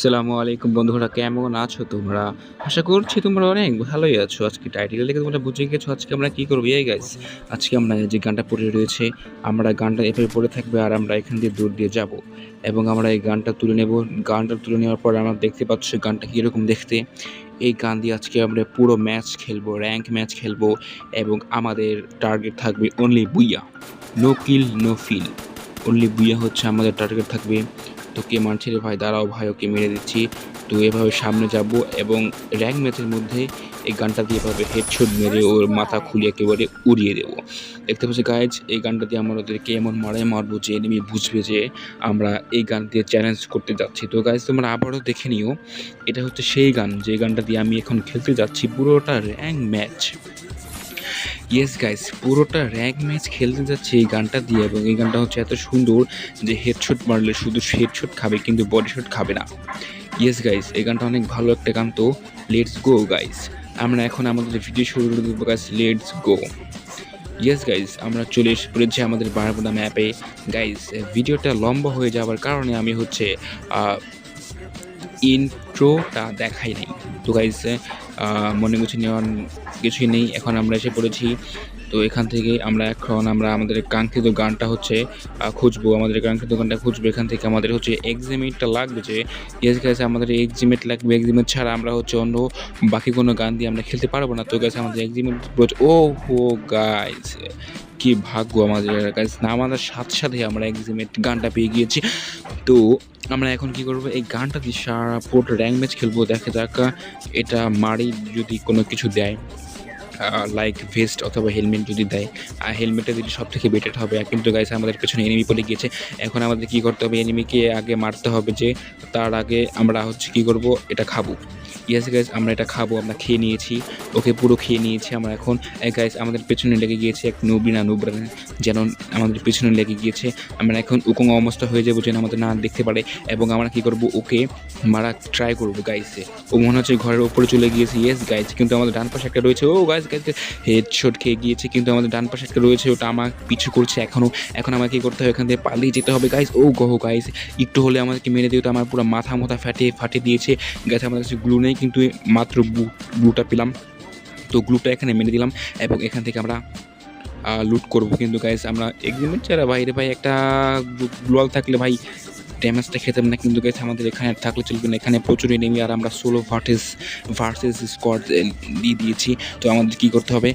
আসসালামু আলাইকুম বন্ধুরা, কেমন আছো তোমরা? আশা করছি তোমরা অনেক ভালোই আছো। আজকে টাইটেল দেখে তোমরা বুঝে গেছো আজকে আমরা কী করব। এই গাইস আজকে আমরা যে গানটা পড়ে রয়েছে, আমরা গানটা এভাবে পড়ে থাকবে আর আমরা এখান দিয়ে দূর দিয়ে যাব। এবং আমরা এই গানটা তুলে নেব। গানটা তুলে নেওয়ার পর আমরা দেখতে পাচ্ছ গানটা কীরকম দেখতে। এই গান দিয়ে আজকে আমরা পুরো ম্যাচ খেলব র্যাঙ্ক ম্যাচ খেলব এবং আমাদের টার্গেট থাকবে only booyah. No kill no fill only booyah হচ্ছে আমাদের টার্গেট থাকবে। তো কে মারছে রে ভাই, দাঁড়াও ভাই, ওকে মেরে দিচ্ছি। তো এভাবে সামনে যাব এবং র্যাঙ্ক ম্যাচের মধ্যে এই গানটা দিয়ে এভাবে হেডশট মেরে ওর মাথা খুলে একেবারে উড়িয়ে দেবো। দেখতে পাচ্ছি গাইজ এই গানটা দিয়ে আমরা ওদেরকে এমন মারাই মারবো যে এনিমি বুঝবে যে আমরা এই গান দিয়ে চ্যালেঞ্জ করতে যাচ্ছি। তো গাইজ তোমরা আবারও দেখে নিও, এটা হচ্ছে সেই গান, যে গানটা দিয়ে আমি এখন খেলতে যাচ্ছি পুরোটা র্যাঙ্ক ম্যাচ। ইয়েস গাইস পুরোটা র্যাঙ্ক ম্যাচ খেলতে যাচ্ছে এই গানটা দিয়ে এবং এই গানটা হচ্ছে এত সুন্দর যে হেডশট মারলে শুধু হেডশট খাবে, কিন্তু বডি শট খাবে না। ইয়েস গাইস এই গানটা অনেক ভালো একটা গান তো। লেটস গো গাইস আমরা এখন আমাদের ভিডিও শুরু করে দেবো guys let's go yes guys আমরা চলে এসে পড়েছি আমাদের বারবোদা ম্যাপে গাইস ভিডিওটা লম্বা হয়ে যাওয়ার কারণে আমি হচ্ছে ইন্ট্রোটা দেখাই নাই। তো গাইস মনে গুছে নেওয়ার কিছুই নেই। এখন আমরা এসে পড়েছি। তো এখান থেকে আমরা এখন আমরা আমাদের কাঙ্ক্ষিত গানটা হচ্ছে খুঁজবো। আমাদের কাঙ্ক্ষিত গানটা খুঁজবো। এখান থেকে আমাদের হচ্ছে এক্সিমেটটা লাগবে যে ইয়েস গেছে আমাদের এক্সিমেট লাগবে। এক্সিমেট ছাড়া আমরা হচ্ছে অন্য বাকি কোনো গান দিয়ে আমরা খেলতে পারব না। তো গেছে আমাদের এক্সিমেট ও হো গাইস কি ভাগ্য আমাদের এলাকায়। না, আমাদের সাথে সাথে আমরা এক্সিমেট গানটা পেয়ে গিয়েছি। তো আমরা এখন কি করব? এই গানটা দিয়ে সারা পোর্ট র্যাঙ্ক ম্যাচ খেলব। দেখা যাক, এটা মারি যদি কোনো কিছু দেয়। লাইক ভেস্ট অথবা হেলমেট যদি দেয় আর হেলমেটটা দিলে সব থেকে বেটার হবে কিন্তু গাইস আমাদের পেছনে এনিমি পড়ে গিয়েছে। এখন আমাদের কি করতে হবে? এনিমিকে আগে মারতে হবে যে, তার আগে আমরা হচ্ছে কি করব? এটা খাব। ইয়েস গাইস আমরা এটা খাব, আমরা খেয়ে নিয়েছি। ওকে পুরো খেয়ে নিয়েছি আমরা এখন। গাইস আমাদের পেছনে লেগে গিয়েছে এক নুবরিনা নুবরানা যেন আমাদের পেছনে লেগে গিয়েছে। আমরা এখন উকং অবস্থা হয়ে যাব যেন আমাদের না দেখতে পারে। এবং আমরা কি করব? ওকে মারা ট্রাই করব গাইসে ও মনে হচ্ছে ঘরের উপরে চলে গিয়েছে। ইয়েস গাইস কিন্তু আমাদের ডান পাশে একটা রয়েছে। ও গাইস গাইস হেডশট খেয়ে গিয়েছে, কিন্তু আমাদের ডান পাশে একটা রয়েছে, ওটা আমার পিছু করছে এখনও এখন আমাকে কি করতে হবে? এখান থেকে পালিয়ে যেতে হবে গাইস ও গহ গাইস একটু হলে আমাদেরকে মেরে দিয়ে আমার পুরো মাথা মাথা ফাটিয়ে ফাটিয়ে দিয়েছে। গাছ আমাদের কাছে গ্লু নেই, কিন্তু মাত্র গ্লুটা পেলাম। তো গ্লুটা এখানে মেরে দিলাম এবং এখান থেকে আমরা লুট করব। কিন্তু গাইস আমরা এগ্রিমেন্ট ছাড়া বাইরে, ভাই, একটা গ্লোয়াল থাকলে ভাই ড্যামেজটা খেতাম না। কিন্তু গাইস আমাদের এখানে থাকলে চলবে না। এখানে প্রচুর এনিমি আর আমরা সোলো ভার্সেস ভার্সেস স্কোয়াড দিয়ে দিয়েছি। তো আমাদের কি করতে হবে?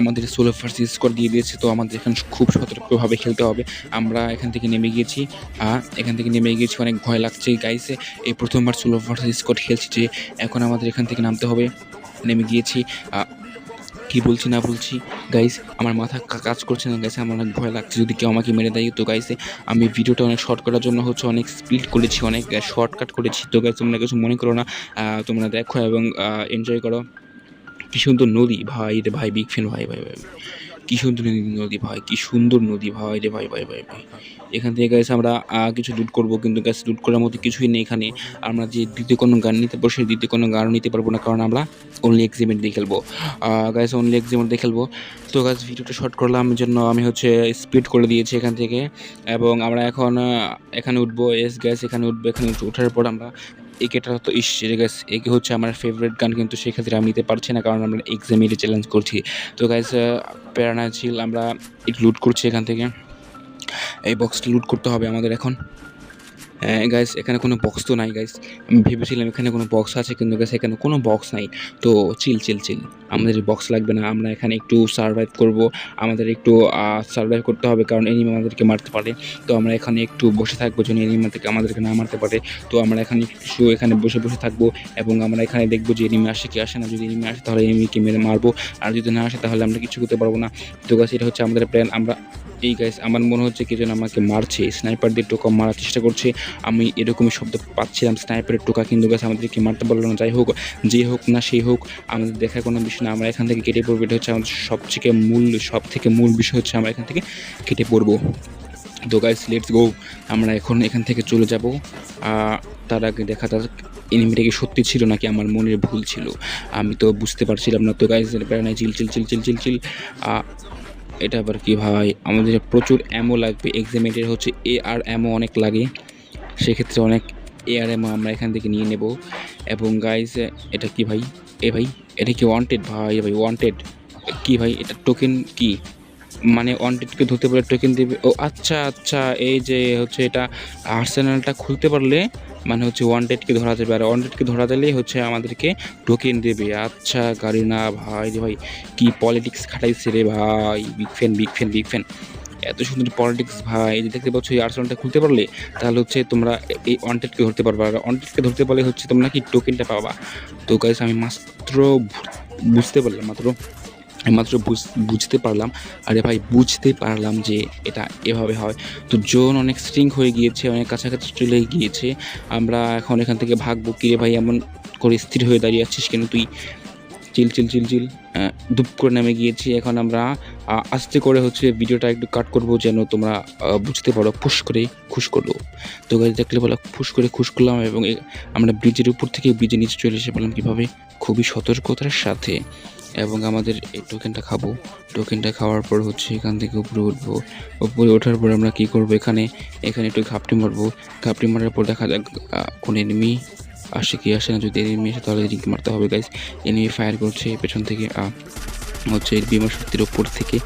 আমাদের সোলো ভার্সেস স্কোয়াড দিয়ে দিয়েছে। তো আমাদের এখানে খুব সতর্কভাবে খেলতে হবে। আমরা এখান থেকে নেমে গিয়েছি। আর এখান থেকে নেমে গিয়েছি অনেক ভয় লাগছে গাইসে এই প্রথমবার সোলো ভার্সেস স্কোয়াড খেলছি যে, এখন আমাদের এখান থেকে নামতে হবে। নেমে গিয়েছি। কি বলছি না বলছি? গাইস আমার মাথা কাজ করছে না গাইস আমার অনেক ভয় লাগছে। যদি কেউ আমাকে মেরে দেয়, তো গাইসে আমি ভিডিওটা অনেক শর্ট করার জন্য হচ্ছে অনেক স্পিড করেছি, অনেক শর্টকাট করেছি। তো গাইস তোমরা কিছু মনে করো না তোমরা দেখো এবং এনজয় করো। কি সুন্দর নদী, ভাই রে ভাই বিগ ফ্যান ভাই ভাই ভাই। কি সুন্দর নদী- ভাই, কি সুন্দর নদী ভাই রে ভাই ভাই ভাই ভাই। এখান থেকে গাইস আমরা কিছু লুট করব, কিন্তু গাছ লুট করার মতো কিছুই নেই এখানে। আমরা যে দ্বিতীয় কোনো গান নিতে পারব, সেই দ্বিতীয় কোনো গানও নিতে পারব না, কারণ আমরা অনলি এক্সিমেন্ট দিয়ে খেলব। গাইস অনলি এক্সিমেন্ট দিয়ে খেলব। তো গাছ ভিডিওটা শর্ট করলাম জন্য আমি হচ্ছে স্পিড করে দিয়েছি এখান থেকে। এবং আমরা এখন এখানে উঠবো। এস গ্যাস এখানে উঠবো, এখানে উঠে- ওঠার পর আমরা একেটা তো ইস গ্যাস একে হচ্ছে আমার ফেভারিট গান কিন্তু সেক্ষেত্রে আমি নিতে পারছি না, কারণ আমরা এক্সামে এটা চ্যালেঞ্জ করছি। তো গাইস প্যারানা ছিল আমরা লুট করছি এখান থেকে। এই বক্সটি লুট করতে হবে আমাদের এখন। গাইস এখানে কোনো বক্স তো নাই গাইস আমি ভেবেছিলাম এখানে কোনো বক্স আছে, কিন্তু গাইস এখানে কোনো বক্স নাই। তো চিল চিল চিল আমাদের বক্স লাগবে না। আমরা এখানে একটু সার্ভাইভ করব। আমাদের একটু সার্ভাইভ করতে হবে, কারণ এনিমি আমাদেরকে মারতে পারে। তো আমরা এখানে একটু বসে থাকব, যেন এনিমি থেকে আমাদেরকে না মারতে পারে। তো আমরা এখানে কিছু এখানে বসে বসে থাকব এবং আমরা এখানে দেখব যে এনিমি আসে কি আসে না। যদি এনিমি আসে, তাহলে এনিমিকে মেরে মারবো। আর যদি না আসে, তাহলে আমরা কিছু করতে পারব না। তো গাছ এটা হচ্ছে আমাদের প্ল্যান আমরা এই গাইস আমার মনে হচ্ছে কি যেন আমাকে মারছে। স্নাইপার দিয়ে টোকা মারার চেষ্টা করছে। আমি এরকমই শব্দ পাচ্ছিলাম স্নাইপারের টোকা। কিন্তু গাছ আমাদেরকে মারতে পারল না। যাই হোক, যে হোক না সেই হোক, আমাদের দেখার কোনো বিষয় না। আমরা এখান থেকে কেটে পড়ব। এটা হচ্ছে আমাদের সবথেকে মূল সব থেকে মূল বিষয় হচ্ছে আমরা এখান থেকে কেটে পড়ব। তো গাইস লেটস গো আমরা এখন এখান থেকে চলে যাব। তার আগে দেখা যাক এনিমিটা কি সত্যি ছিল নাকি আমার মনের ভুল ছিল। আমি তো বুঝতে পারছিলাম না। তো গাইস চিল চিল চিল চিল চিল চিল। এটা আবার কি ভাই? আমাদের প্রচুর অ্যামো লাগবে এক্সামেটের হচ্ছে এ আর অ্যামো অনেক লাগে। সেক্ষেত্রে অনেক এআরএম আমরা এখান থেকে নিয়ে নেব। এবং গাইস এটা কি ভাই? এ ভাই, এটা কি ওয়ান্টেড ভাই? ভাই ওয়ান্টেড কি ভাই? এটা টোকেন কি? মানে ওয়ান্টেডকে ধরতে পারলে টোকেন দেবে? ও আচ্ছা আচ্ছা এই যে হচ্ছে এটা আর্সেনালটা খুলতে পারলে মানে হচ্ছে ওয়ান্টেডকে ধরা যাবে আর ওয়ান্টেডকে ধরা দিলেই হচ্ছে আমাদেরকে টোকেন দেবে। আচ্ছা গাড়ি না ভাই রে ভাই, কি পলিটিক্স খাটাইছে রে ভাই? Big fan big fan big fan এত সুন্দর পলিটিক্স ভাই। এই যে দেখতে পাচ্ছ এই আর্সেনালটা খুলতে পারলে, তাহলে হচ্ছে তোমরা এই ওয়ান্টেডকে ধরতে পারবা। আর ওয়ান্টেডকে ধরতে পারলে হচ্ছে তোমরা কি টোকেনটা পাবা? তো গাইস আমি মাত্র বুঝতে পারলাম, মাত্র আমি মাত্র বুঝ- বুঝতে পারলাম। আরে ভাই, বুঝতে পারলাম যে এটা এভাবে হয়। তো জোন অনেক স্ট্রিং হয়ে গিয়েছে, অনেক কাছাকাছি চলে গিয়েছে। আমরা এখন এখান থেকে ভাগবো। কিরে ভাই, এমন করে স্থির হয়ে দাঁড়িয়ে আছিস কেন তুই? চিল চিল চিল চিল। দুপ করে নেমে গিয়েছি। এখন আমরা আস্তে করে হচ্ছে ভিডিওটা একটু কাট করব যেন তোমরা বুঝতে পারো ফুস করে খুশ করল তো গাড়ি দেখলে বলো ফুস করে খুশ করলাম এবং আমরা ব্রিজের উপর থেকে ব্রিজের নিচে চলে এসে পেলাম কীভাবে? খুবই সতর্কতার সাথে। এবং আমাদের এই টোকেনটা খাব। টোকেনটা খাওয়ার পর হচ্ছে এখান থেকে উপরে উঠবো। উপরে ওঠার পর আমরা কী করব এখানে? এখানে একটু ঘাপটি মারবো। ঘাপটি মারার পর দেখা যাক কোন এনিমি আসে কি আসে না। যদি এনিমি আসে তাহলে রিঙ্ক মারতে হবে গাইস এনিমি ফায়ার করছে পেছন থেকে হচ্ছে বিমা শক্তির ওপর থেকে।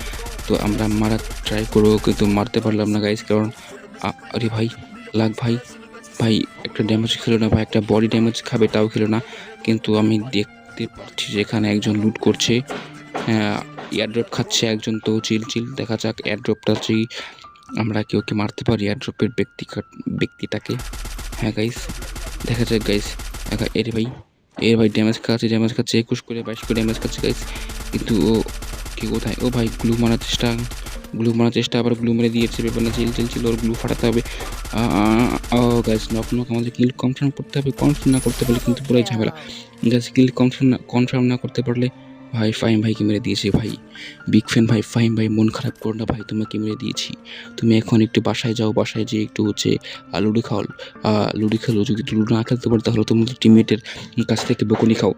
তো আমরা মারা ট্রাই করব, কিন্তু মারতে পারলাম না গাইজ কারণ আরে ভাই, লাগ ভাই। ভাই, একটা ড্যামেজ খেলো না, ভাই, একটা বডি ড্যামেজ খাবে, তাও খেলো না। কিন্তু আমি দেখতে পাচ্ছি যে এখানে একজন লুট করছে। এয়ারড্রপ খাচ্ছে একজন তো চিল চিল দেখা যাক এয়ারড্রপটা যেই আমরা কেউ কি মারতে পারি এয়ারড্রপের ব্যক্তি ব্যক্তিটাকে। হ্যাঁ গাইস দেখা যাক গাইস এর ভাই এর ভাই ড্যামেজ খাচ্ছে ড্যামেজ খাচ্ছে, একুশ করে, বাইশ করে ড্যামেজ খাচ্ছে গাইস কিন্তু ও কি কোথায়? ও ভাই গ্লু মারার চেষ্টা। গ্লু মারার চেষ্টা, আবার গ্লু মেরে দিয়েছে ব্যাপার না চিল চিল চিল ওর গ্লু ফাটাতে হবে। গাইস নক নক আমাদের কিল কনফার্ম করতে হবে কনফার্ম না করতে পারলে কিন্তু পুরাই ঝামেলা। গাইস কিল কনফার্ম না কনফার্ম না করতে পারলে, ভাই ফাইম ভাইকে মেরে দিয়েছে, ভাই। বিগ ফ্যান ভাই ফাইম ভাই, মন খারাপ করো না, ভাই, তোমাকে মেরে দিয়েছি। তুমি এখন একটু বাসায় যাও, বাসায় যেয়ে একটু হচ্ছে লুডো খাও লুডো খেলো, যদি লুডো না খেলতে পারো, তাহলে তোমাদের টিমমেটের কাছ থেকে বকুনি খাও।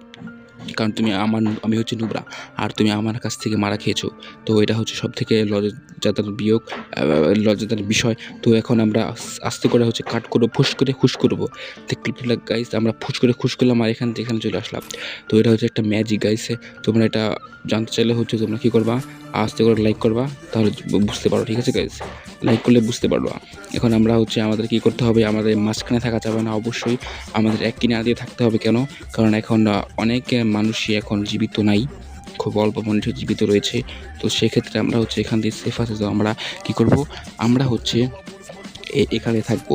কারণ তুমি আমার, আমি হচ্ছে নুবরা, আর তুমি আমার কাছ থেকে মারা খেয়েছো। তো এটা হচ্ছে সব থেকে লজ্জাদার বিয়োগ লজ্জাদার বিষয়। তো এখন আমরা আস্তে করে হচ্ছে কাট করব, ফুস করে খুশ করব। গাইস আমরা ফুস করে খুশ করলাম আর এখান থেকে এখানে চলে আসলাম। তো এটা হচ্ছে একটা ম্যাজিক গাইসে তোমরা এটা জানতে চাইলে হচ্ছে তোমরা কী করবা? আস্তে করে লাইক করবা, তাহলে বুঝতে পারো, ঠিক আছে গাইস লাইক করলে বুঝতে পারবা। এখন আমরা হচ্ছে আমাদের কি করতে হবে? আমাদের মাঝখানে থাকা যাবে না অবশ্যই। আমাদের এক কিনারা দিয়ে থাকতে হবে কেন? কারণ এখন অনেক মানুষই এখন জীবিত নাই, খুব অল্প মানুষই জীবিত রয়েছে। তো সেক্ষেত্রে আমরা হচ্ছে এখান থেকে সেফ আছে। তো আমরা কী করব? আমরা হচ্ছে এখানে থাকব।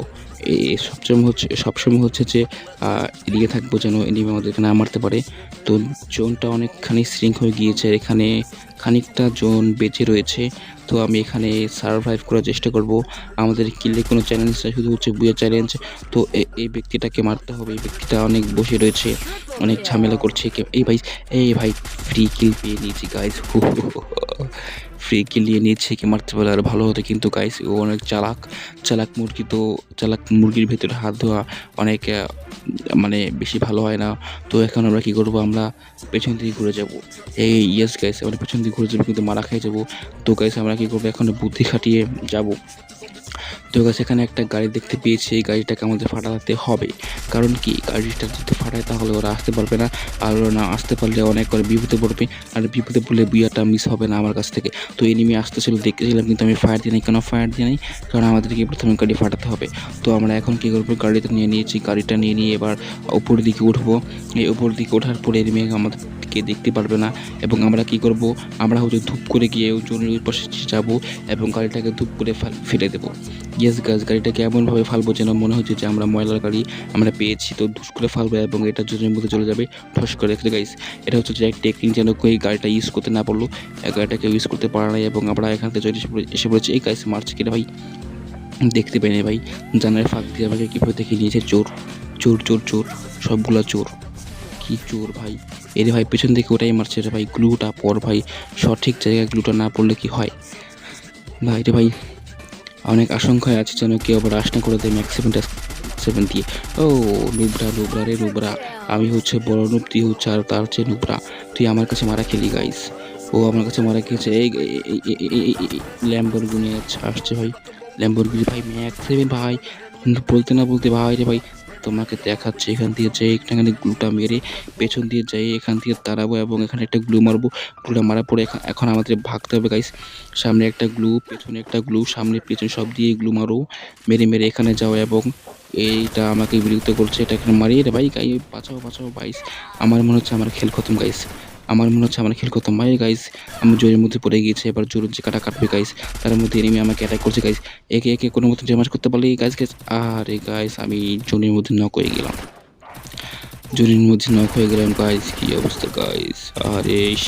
সবসময় হচ্ছে সবসময় হচ্ছে যে এদিকে থাকব যেন এনিমি আমাদেরকে না মারতে পারে। তো জোনটা অনেকখানি শৃঙ্খ হয়ে গিয়েছে এখানে খানিকটা জোন বেঁচে রয়েছে। তো আমি এখানে সার্ভাইভ করার চেষ্টা করব। আমাদের কিলে কোনো চ্যালেঞ্জ শুধু হচ্ছে বুয়া চ্যালেঞ্জ তো এই ব্যক্তিটাকে মারতে হবে। এই ব্যক্তিটা অনেক বসে রয়েছে। অনেক ঝামেলা করছে এই ভাই এই ভাই ফ্রি কিল পেয়ে নিয়েছি গাইস ফ্রি কিল নিয়ে নিয়েছে কি মারতে পারলে আর ভালো হতো কিন্তু গাইস ও অনেক চালাক। চালাক মুরগি তো, চালাক মুরগির ভেতরে হাত ধোয়া অনেক মানে বেশি ভালো হয় না। তো এখন আমরা কি করব? আমরা পেছন দিকে ঘুরে যাব। এই ইয়েস গাইস আমরা পেছন দিকে ঘুরে যাব কিন্তু মারা খেয়ে যাব। তো গাইস আমরা কি করব? এখন বুদ্ধি খাটিয়ে যাব। তো এখানে একটা গাড়ি দেখতে পেয়েছি। এই গাড়িটাকে আমাদের ফাটাতে হবে। কারণ কি? গাড়িটা যদি ফাটায় তাহলে ওরা আসতে পারবে না। আর ওরা না আসতে পারলে অনেক করে বিপদে পড়বে। আর বিপদে পড়লে বুয়াটা মিস হবে না আমার কাছ থেকে। তো এনিমি আসতেছিল, দেখতেছিলাম, কিন্তু আমি ফায়ার দিই নাই কেন ফায়ার দিই নাই কারণ আমাদেরকে প্রথমে গাড়ি ফাটাতে হবে। তো আমরা এখন কী করব? গাড়িটা নিয়ে নিয়েছি। গাড়িটা নিয়ে নিয়ে এবার উপর দিকে উঠবো। এই উপর দিকে ওঠার পরে এনিমি আমাদেরকে দেখতে পারবে না এবং আমরা কি করব? আমরা হচ্ছে ধূপ করে গিয়ে ওই পাশে যাব এবং গাড়িটাকে ধূপ করে ফেল- দেবো। ইয়েস গাছ গাড়িটাকে এমনভাবে ফালবো যেন মনে হচ্ছে যে আমরা ময়লার গাড়ি আমরা পেয়েছি। তো ধুস করে ফালবো এবং এটা জনের মধ্যে চলে যাবে ঠস করে। রেখে গাইস এটা হচ্ছে যে টেকনিক যেন এই গাড়িটা ইউজ করতে না পারল। গাড়িটাকে ইউজ করতে পারা নাই এবং আমরা এখান থেকে এসে পড়ে- এসে পড়েছি। এই গাইস মারছে কিনা ভাই? দেখতে পাই না ভাই। জানার ফাঁক দিয়ে আমাকে কীভাবে দেখে নিয়েছে? চোর। চোর চোর চোর। সবগুলা চোর। কি চোর ভাই? এরে ভাই, পেছন থেকে ওটাই মারছে রে ভাই, গ্লুটা পর ভাই। সঠিক জায়গায় গ্লুটা না পড়লে কি হয়? ভাই রে ভাই, অনেক আশঙ্কায় আছে যেন কেউ আবার আশনা করে দেয় ম্যাক্স সেভেন দিয়ে। ও, নুবরা নুবরা রে নুবরা, আমি হচ্ছে বড় নুব, তুই হচ্ছে আর তার হচ্ছে নুবরা। তুই আমার কাছে মারা খেলি গাইস ও আমার কাছে মারা খেয়েছে, এই ল্যাম্বরগুনি আসছে ভাই। ল্যাম্বরগুনি ভাই ম্যাক্স সেভেন ভাই। বলতে না বলতে ভাই রে ভাই তোমাকে দেখাচ্ছে। এখান দিয়ে যাই এখানে গ্লুটা মেরে পেছন দিয়ে যাই এখান থেকে তাড়াবো এবং এখানে একটা গ্লু মারবো। গ্লুটা মারার পরে এখন- এখন আমাদের ভাগতে হবে গাইস সামনে একটা গ্লু, পেছনে একটা গ্লু, সামনে পেছনে সব দিয়ে গ্লু মারো। মেরে মেরে এখানে যাও এবং এইটা আমাকে বিরক্ত করছে। এটা এখানে মারিয়ে রে ভাই গাই বাঁচাও বাঁচাও বাইস আমার মনে হচ্ছে আমার খেল খতম গাইস আমার মনে হচ্ছে আমার খেল করতাম মায়ের গাইস আমি জোরের মধ্যে পড়ে গিয়েছে, এবার জোর যে কাটা কাটবে গাইস তার মধ্যে এনিমি আমাকে অ্যাটাক করছে গাইস একে একে কোনো মতো জেমাজ করতে পারলে গাইস গাইস আরে গাইস আমি জোনের মধ্যে নক হয়ে গেলাম। জোরের মধ্যে নক হয়ে গেলাম গাইস কী অবস্থা গাইস আর, ইস।